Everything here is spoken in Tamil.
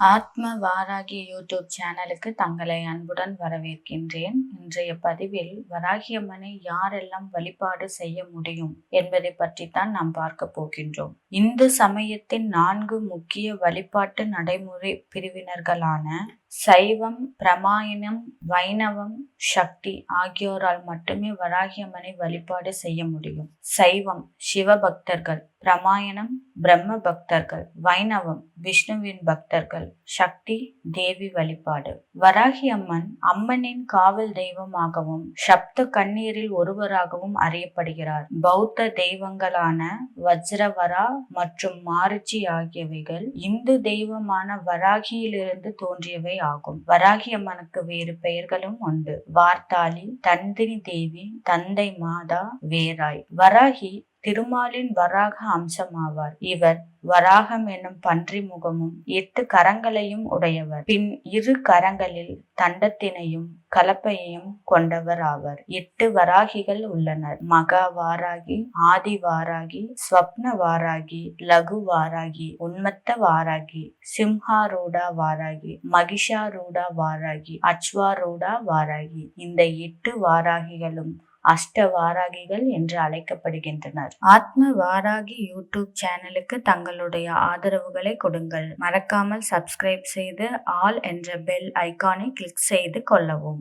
ஆத்ம வாராகி யூடியூப் சேனலுக்கு தங்களை அன்புடன் வரவேற்கின்றேன். இன்றைய பதிவில் வராகியம்மனை யாரெல்லாம் வழிபாடு செய்ய முடியும் என்பதை பற்றித்தான் நாம் பார்க்க போகின்றோம். இந்து சமயத்தின் நான்கு முக்கிய வழிபாட்டு நடைமுறை பிரிவினர்களான சைவம் பிரமாயணம் வைணவம் சக்தி ஆகியோரால் மட்டுமே வராகியம்மனை வழிபாடு செய்ய முடியும். சைவம் சிவபக்தர்கள். பிரமாயணம் பிரம்ம பக்தர்கள் வைணவம் விஷ்ணுவின் பக்தர்கள். சக்தி தேவி வழிபாடு. வராகி அம்மன் அம்மனின் காவல் தெய்வமாகவும் சப்த கண்ணீரில் ஒருவராகவும் அறியப்படுகிறார். பௌத்த தெய்வங்களான வஜ்ரவரா மற்றும் மாருச்சி ஆகியவைகள் இந்து தெய்வமான வராகியிலிருந்து தோன்றியவை ஆகும். வராகி அம்மனுக்கு வேறு பெயர்களும் உண்டு. வார்த்தாளி தந்தினி தேவி தந்தை மாதா வேராய் வராகி திருமாலின் வராக அம்சமாவார். இவர் வராகம் என்னும் பன்றி முகமும் எட்டு கரங்களையும் உடையவர். பின் இரு கரங்களில் தண்டத்தினையும் கலப்பையையும் கொண்டவர் ஆவர். எட்டு வராகிகள் உள்ளனர். மகா வாராகி ஆதி வாராகி ஸ்வப்ன வாராகி லகு வாராகி உன்மத்த வாராகி சிம்ஹாரூடா வாராகி மகிஷாரூடா வாராகி அச்வாரூடா வாராகி. இந்த எட்டு வாராகிகளும் அஷ்ட வாராகிகள் என்று அழைக்கப்படுகின்றனர். ஆத்ம வாராகி யூடியூப் சேனலுக்கு தங்களுடைய ஆதரவுகளை கொடுங்கள். மறக்காமல் சப்ஸ்கிரைப் செய்து ஆல் என்ற பெல் ஐக்கானை கிளிக் செய்து கொள்ளவும்.